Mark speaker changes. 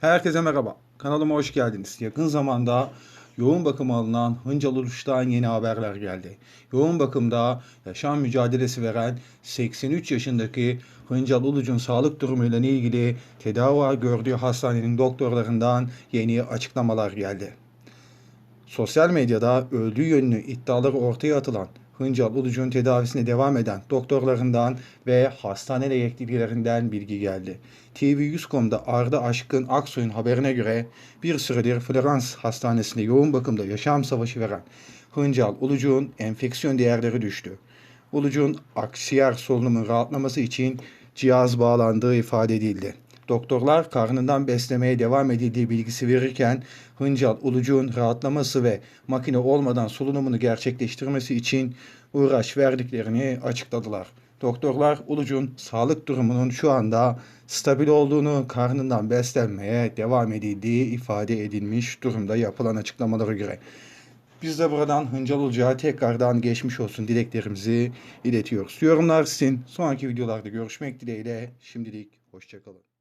Speaker 1: Herkese merhaba. Kanalıma hoş geldiniz. Yakın zamanda yoğun bakıma alınan Hıncal Ulus'tan yeni haberler geldi. Yoğun bakımda yaşam mücadelesi veren 83 yaşındaki Hıncal Uluç'un sağlık durumuyla ilgili tedavi gördüğü hastanenin doktorlarından yeni açıklamalar geldi. Sosyal medyada öldüğü yönlü iddiaları ortaya atılan Hıncal Uluç'un tedavisine devam eden doktorlarından ve hastane yetkililerinden bilgi geldi. TV100.com'da Arda Aşkın Aksoy'un haberine göre bir süredir Florans Hastanesi'nde yoğun bakımda yaşam savaşı veren Hıncal Uluç'un enfeksiyon değerleri düştü. Uluç'un aksiyer solunumun rahatlaması için cihaz bağlandığı ifade edildi. Doktorlar karnından beslemeye devam edildiği bilgisi verirken Hıncal Ulucuğun rahatlaması ve makine olmadan solunumunu gerçekleştirmesi için uğraş verdiklerini açıkladılar. Doktorlar Ulucuğun sağlık durumunun şu anda stabil olduğunu, karnından beslenmeye devam edildiği ifade edilmiş durumda yapılan açıklamalara göre. Biz de buradan Hıncal Ulucuğa tekrardan geçmiş olsun dileklerimizi iletiyoruz. Yorumlar sizin. Sonraki videolarda görüşmek dileğiyle. Şimdilik hoşçakalın.